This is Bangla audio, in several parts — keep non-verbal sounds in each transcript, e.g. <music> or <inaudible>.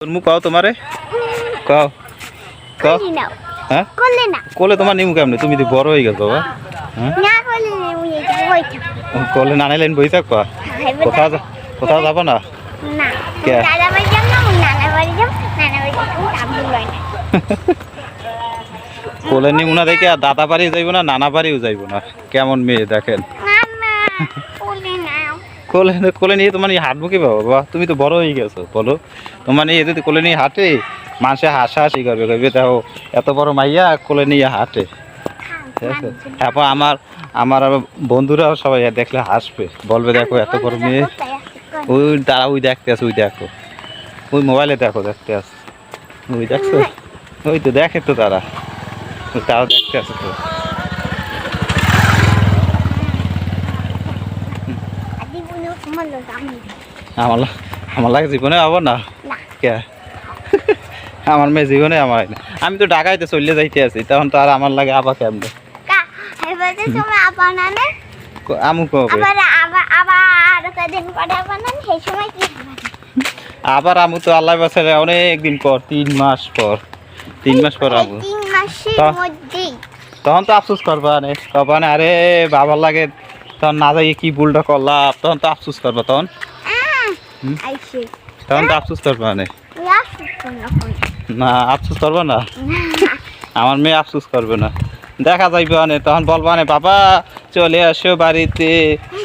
মুখ কও তোমারে? কও। কও? হ্যাঁ? করলি না। কোলে তোমার নিমু কেমনে? তুমি তো বড় হয়ে গেছো বাবা। হ্যাঁ? না করলি না উনি কোলে না নাইলেন বই থাকবা? কোথাও কোথাও যাব না? না কে? দাদা বাড়ি যাম না নানা বাড়ি নানা বাড়ি আব্দুল লয় না কোলে নিমু না দেখে আর দাদা বাড়িও যাইবো না নানা বাড়িও যাইবো না। কেমন মেয়ে দেখেন। কোলে কোলে নিয়ে তোমার এই হাঁটবো কি বাবা বাবা তুমি তো বড় হয়ে গেছো, বলো। তোমার নিয়ে যদি কোলে নিয়ে হাঁটে, মানুষে হাসাহাসি করবে, কইবে, দেখো, এত বড় মাইয়া কোলে নিয়ে হাঁটে। ঠিক আছে? তারপর আমার আমার বন্ধুরাও সবাই দেখলে হাসবে, বলবে, দেখো, এত বড় মেয়ে। ওই তারা ওই দেখতে আছে, ওই দেখো। ওই মোবাইলে দেখো, দেখতে আছে। ওই দেখছ? ওই তো দেখে তো তারা। তারাও দেখতে আছে তো। আমার আমার লাগে জীবনে আবার না? কে? আমার মেয়ে জীবনে আমার না। আমি তো ঢাকাইতে চলে যাইতে আছি তখন তো আর আমার লাগে কেমনে? কা আমু কবে? আবার হবে? আমু তো আল্লাহ বাসারে অনেক দিন পর তিন মাস পর তিন মাস পর আমু। তখন তো আফসোস করবা আরে বাবার লাগে তখন না যাই কি ভুলটা করলাম তখন তো আফসোস করবা তখন? তখন তো আফসোস করবা নে। না আফসোস করবা না? <laughs> আমার মেয়ে আফসোস করবে না। দেখা যাইবে অনে তখন বলবা নে বাবা চলে আসো বাড়িতে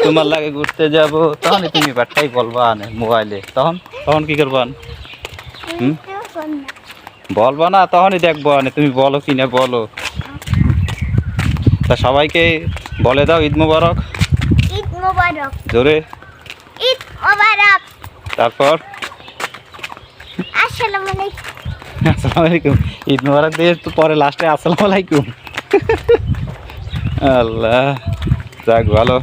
তোমার লাগে ঘুরতে যাব। তখন তুমি বাট্টাই বলবা নে মোবাইলে। তখন তখন কি করবা হুম? বলবা না তখনই দেখব নে তুমি বলো কি না বলো। তা সবাইকে বলে দাও ঈদ মুবারক। মোবারক। জোরে। ঈদ মোবারক। তারপর? আসসালামু আলাইকুম। আসসালামু আলাইকুম। ঈদ মুবারক দিয়ে তো পরে লাস্টে আসসালামু আলাইকুম। আল্লাহ যাক ভালো।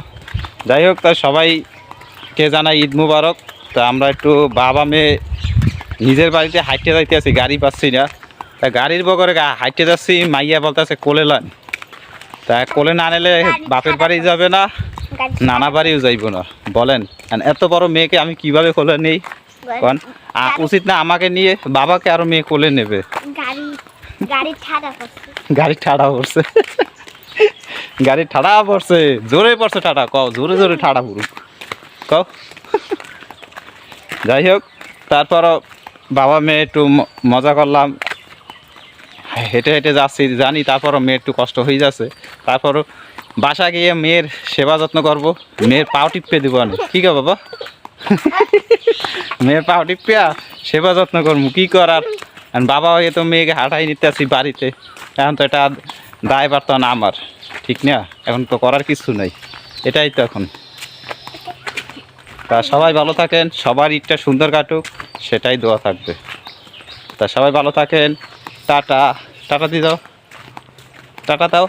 যাই হোক তা সবাইকে জানাই ঈদ মুবারক। তা আমরা একটু বাবা মেয়ে নিজের বাড়িতে হাইটে যাইতে আছি গাড়ি পাচ্ছি না। তা গাড়ির বগরে হাইটে যাচ্ছি মাইয়া বলতেছে কোলে লান তা কোলে না নিলে বাপের বাড়ি যাবে না। নানা বাড়িও যাইব না। বলেন এত বড় মেয়েকে আমি কীভাবে কোলে নেই? কন? উচিত না আমাকে নিয়ে বাবাকে আরও মেয়ে কোলে নেবে। গাড়ি ঠাড়া পড়ছে। গাড়ি ঠাড়া পড়ছে। জোরে পড়ছে ঠাড়া কও জোরে জোরে ঠাড়া পুরো কও। যাই হোক তারপরও বাবা মেয়ে একটু মজা করলাম। হেঁটে হেঁটে যাচ্ছি জানি তারপরও মেয়ে একটু কষ্ট হয়ে যাচ্ছে। তারপরও বাসা গিয়ে মেয়ের সেবা যত্ন করব। মেয়ের পাও টিপে দেবো আমি। ঠিক আছে বাবা? <laughs> মেয়ের পাও টিপিয়া সেবা যত্ন করব। কী করার? আর বাবা হয়ে তো মেয়েকে হাঁটাই নিতে আসি বাড়িতে। এখন তো এটা দায়বার তো না আমার। ঠিক না? এখন তো করার কিছু নেই। এটাই তো এখন। তা সবাই ভালো থাকেন। সবার ঈদটা সুন্দর কাটুক। সেটাই দোয়া থাকবে। তা সবাই ভালো থাকেন। টাটা। টাটা দিয়ে দাও। টাটা দাও।